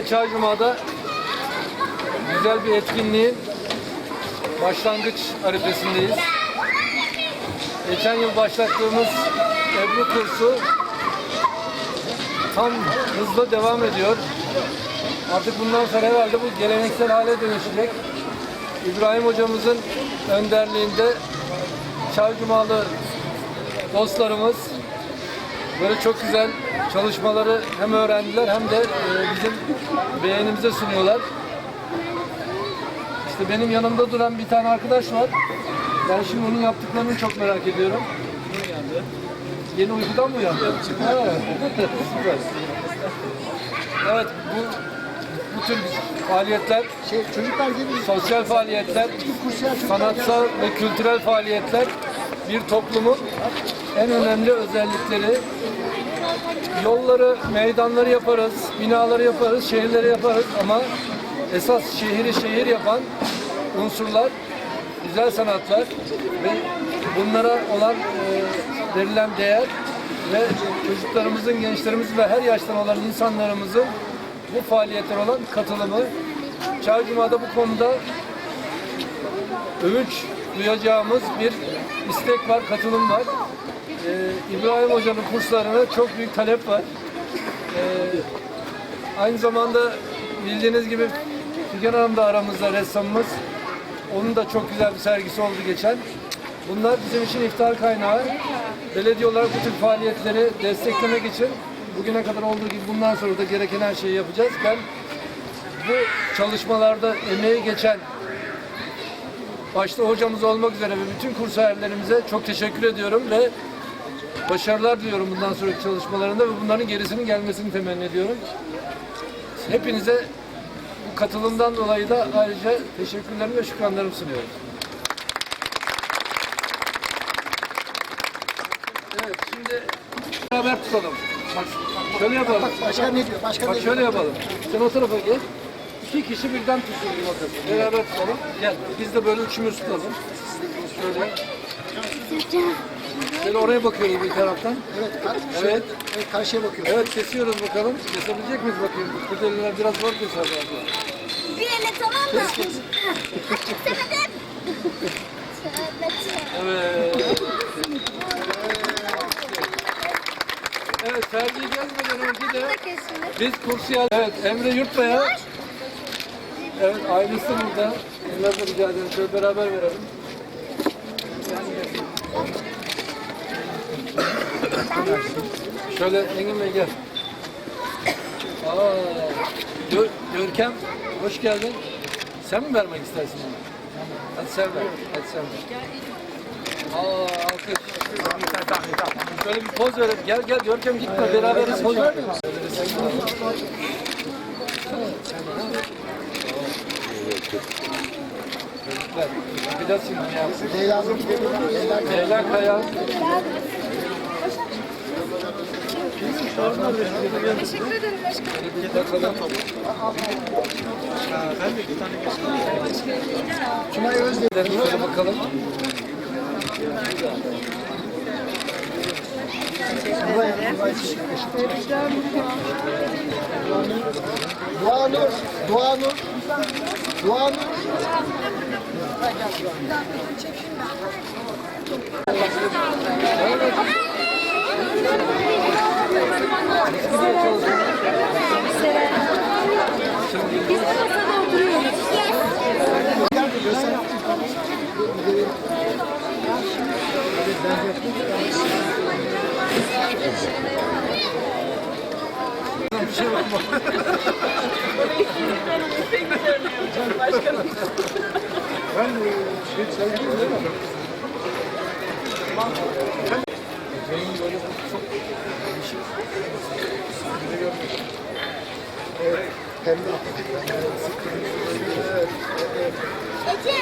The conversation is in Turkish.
Çaycuma'da güzel bir etkinliğin başlangıç arifesindeyiz. Geçen yıl başlattığımız Ebru kursu tam hızla devam ediyor. Artık bundan sonra herhalde bu geleneksel hale dönüşecek. İbrahim hocamızın önderliğinde Çaycumalı dostlarımız böyle çok güzel çalışmaları hem öğrendiler hem de e, bizim beğenimize sunuyorlar. İşte benim yanımda duran bir tane arkadaş var. Ben şimdi onun yaptıklarını çok merak ediyorum. Yeni uykudan mı uyandı? Ha, Süper. Evet bu bu tür faaliyetler, Şey, çocuklar gibi sosyal faaliyetler, sanatsal ve kültürel faaliyetler bir toplumun en önemli özellikleri. Yolları, meydanları yaparız, binaları yaparız, şehirleri yaparız ama esas şehri şehir yapan unsurlar güzel sanatlar ve bunlara olan e, verilen değer ve çocuklarımızın, gençlerimizin ve her yaştan olan insanlarımızın bu faaliyetler olan katılımı. Çaycuma'da bu konuda övünç duyacağımız bir istek var, katılım var. Ee, İbrahim Hoca'nın kurslarına çok büyük talep var. Ee, aynı zamanda bildiğiniz gibi Figen Hanım da aramızda ressamımız. Onun da çok güzel bir sergisi oldu geçen. Bunlar bizim için iftar kaynağı. Belediye olarak bu tür faaliyetleri desteklemek için bugüne kadar olduğu gibi bundan sonra da gereken her şeyi yapacağız. Ben bu çalışmalarda emeği geçen başta hocamız olmak üzere ve bütün kursiyerlerimize çok teşekkür ediyorum ve başarılar diliyorum bundan sonraki çalışmalarında ve bunların gerisinin gelmesini temenni ediyorum. Hepinize bu katılımdan dolayı da ayrıca teşekkürlerimi ve şükranlarımı sunuyorum. Evet, şimdi beraber tutalım. Bak, şöyle yapalım. başkan ne diyor? Başkan Bak diyor? şöyle yapalım. Sen o tarafa gel. İki kişi birden tutsun yumurtasını. Beraber tutalım. Gel. Biz de böyle üçümüz tutalım. Şöyle. Şöyle oraya bakıyoruz bir taraftan. Evet, kar- Evet. evet, karşıya bakıyor. Evet kesiyoruz bakalım. Kesebilecek miyiz bakayım? Kurdeleler biraz zor abi. Bir elle tamam mı? Açık istemedim. Evet. Evet sergiyi gezmeden önce de biz kursiyer... Evet Emre Yurtbaya. Evet ailesi burada. Onlar da rica ederim. Şöyle beraber verelim. Şöyle Engin Bey gel. Aa, Gör, Görkem hoş geldin. Sen mi vermek istersin onu? Hadi sen ver. Hadi sen ver. Aa, alkış. Şöyle bir poz verelim. Gel gel Görkem gitme. Beraber bir poz ver. Çocuklar, yapacağız şimdi ya. Leyla Hanım, Leyla Hanım. Leyla Kaya. Teşekkür ederim başkanım. Bir bakalım. Tunay Özdemir. Şöyle bakalım. Dua Nur. Dua Nur. Dua Nur. Biz de masada oturuyoruz. Bir şey bakma. Ben e, şey sevdim değil mi? Evet, pembe. Ece.